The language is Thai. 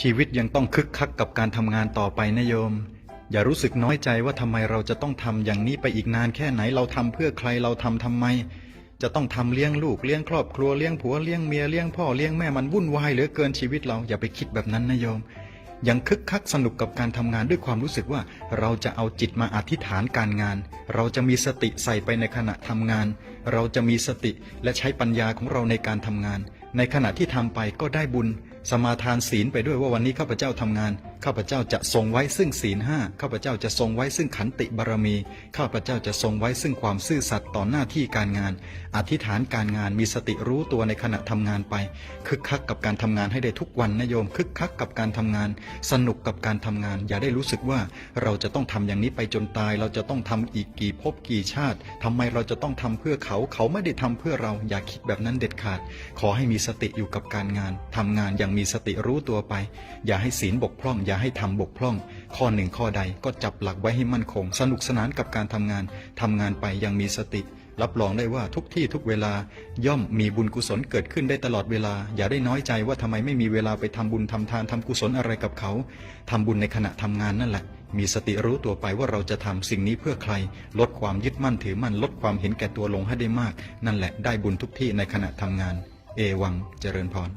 ชีวิตยังต้องคึกคักกับการทำงานต่อไปนะโยม อย่ารู้สึกน้อยใจว่าทำไมเราจะต้องทำอย่างนี้ไปอีกนานแค่ไหนเราทำเพื่อใครเราทำทำไม จะต้องทำเลี้ยงลูกเลี้ยงครอบครัวเลี้ยงผัวเลี้ยงเมียเลี้ยงพ่อเลี้ยงแม่มันวุ่นวายเหลือเกินชีวิตเราอย่าไปคิดแบบนั้นนะโยม ยังคึกคักสนุกกับการทำงานด้วยความรู้สึกว่าเราจะเอาจิตมาอธิษฐานการงาน เราจะมีสติใส่ไปในขณะทำงาน เราจะมีสติและใช้ปัญญาของเราในการทำงาน ในขณะที่ทำไปก็ได้บุญ สมาทานศีลไปด้วยว่าวันนี้ข้าพเจ้าทำงาน ข้าพเจ้าจะทรงไว้ซึ่งศีลห้าข้าพเจ้าจะทรงไว้ซึ่งขันติบารมี ข้าพเจ้าจะทรงไว้ซึ่งความซื่อสัตย์ต่อหน้าที่การงาน อธิษฐานการงานมีสติรู้ตัวในขณะทำงานไป คึกคักกับการทำงานให้ได้ทุกวันนะโยม คึกคักกับการทำงาน สนุกกับการทำงาน อย่าได้รู้สึกว่าเราจะต้องทำอย่างนี้ไปจนตาย เราจะต้องทำอีกกี่ภพกี่ชาติทำไมเราจะต้องทำเพื่อเขา เขาไม่ได้ทำเพื่อเรา อย่าคิดแบบนั้นเด็ดขาด ขอให้มีสติอยู่กับการงานทำงานอย่างมีสติรู้ตัวไป อย่าให้ศีลบกพร่องอย่าให้ทำบกพร่อง ข้อหนึ่งข้อใดก็จับหลักไว้ให้มั่นคง สนุกสนานกับการทำงานทำงานไปย่างมีสติ รับรองได้ว่าทุกที่ทุกเวลา ย่อมมีบุญกุศลเกิดขึ้นได้ตลอดเวลา อย่าได้น้อยใจว่าทำไมไม่มีเวลาไปทำบุญทำทานทำกุศลอะไรกับเขาทำบุญในขณะทำงานนั่นแหละมีสติรู้ตัวไปว่าเราจะทำสิ่งนี้เพื่อใคร ลดความยึดมั่นถือมั่นลดความเห็นแก่ตัวลงให้ได้มาก นั่นแหละได้บุญทุกที่ในขณะทำงาน เอวังเจริญพร